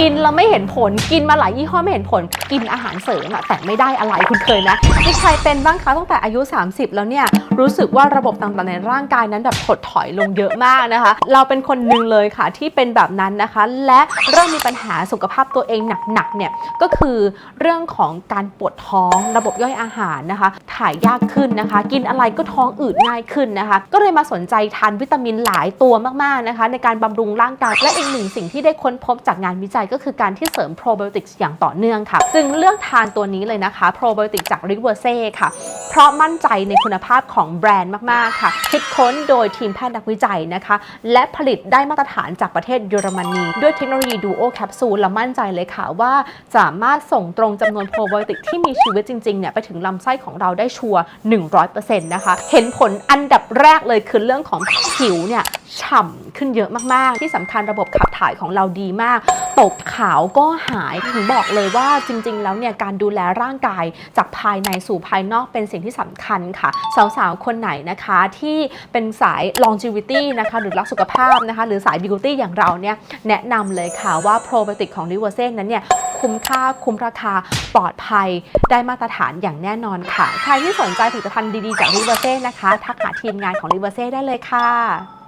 กินแล้วไม่เห็นผลกินมาหลายยี่ห้อไม่เห็นผลกินอาหารเสริมอะแต่ไม่ได้อะไรคุณเคยไหมมีใครเป็นบ้างคะตั้งแต่อายุ 30 แล้วเนี่ยรู้สึกว่าระบบต่างๆในร่างกายนั้นแบบถดถอยลงเยอะมากนะคะ เราเป็นคนหนึ่งเลยค่ะที่เป็นแบบนั้นนะคะ และเริ่มมีปัญหาสุขภาพตัวเองหนักๆเนี่ยก็คือเรื่องของการปวดท้องระบบย่อยอาหารนะคะ ถ่ายยากขึ้นนะคะ กินอะไรก็ท้องอืดง่ายขึ้นนะคะ ก็เลยมาสนใจทานวิตามินหลายตัวมากๆนะคะ ในการบำรุงร่างกายและอีกหนึ่งสิ่งที่ได้ค้นพบจากงานวิจัยก็คือการที่เสริมโปรไบโอติกอย่างต่อเนื่องค่ะ จึงเลือกทานตัวนี้เลยนะคะโปรไบโอติกจากริเวอร์เซ่ค่ะ เพราะมั่นใจในคุณภาพของแบรนด์มาก ๆ ค่ะ คิดค้นโดยทีมแพทย์นักวิจัยนะคะ และผลิตได้มาตรฐานจากประเทศเยอรมนี ด้วยเทคโนโลยีดูโอแคปซูลและมั่นใจเลยค่ะว่า สามารถส่งตรงจำนวนโปรไบโอติกที่มีชีวิตจริง ๆ เนี่ยไปถึงลำไส้ของเราได้ชัวร์100%นะคะ เห็นผลอันดับแรกเลยคือเรื่องของผิวเนี่ยฉ่ำขึ้นเยอะมาก ๆ ที่สำคัญระบบขับถ่ายของเราดีมาก ตบขาวก็หายถึงบอกเลยว่าจริง ๆ แล้วเนี่ยการดูแลร่างกายจากภายในสู่ภายนอกเป็นสิ่งที่สำคัญค่ะ สาวๆ คนไหนนะคะที่เป็นสาย longevity นะคะหรือรักสุขภาพนะคะหรือสาย beauty อย่างเราเนี่ยแนะนำเลยค่ะว่าโปรไบโอติกของ r i v e r s e นั้นเนี่ยคุ้มค่าคุ้มราคาปลอดภัยได้มาตรฐานอย่างแน่นอนค่ะ ใครที่สนใจผลิตภัณฑ์ดีๆ จาก r i v e r s e นะคะ ทักหาทีมงานของ r i v e r s e ได้เลยค่ะ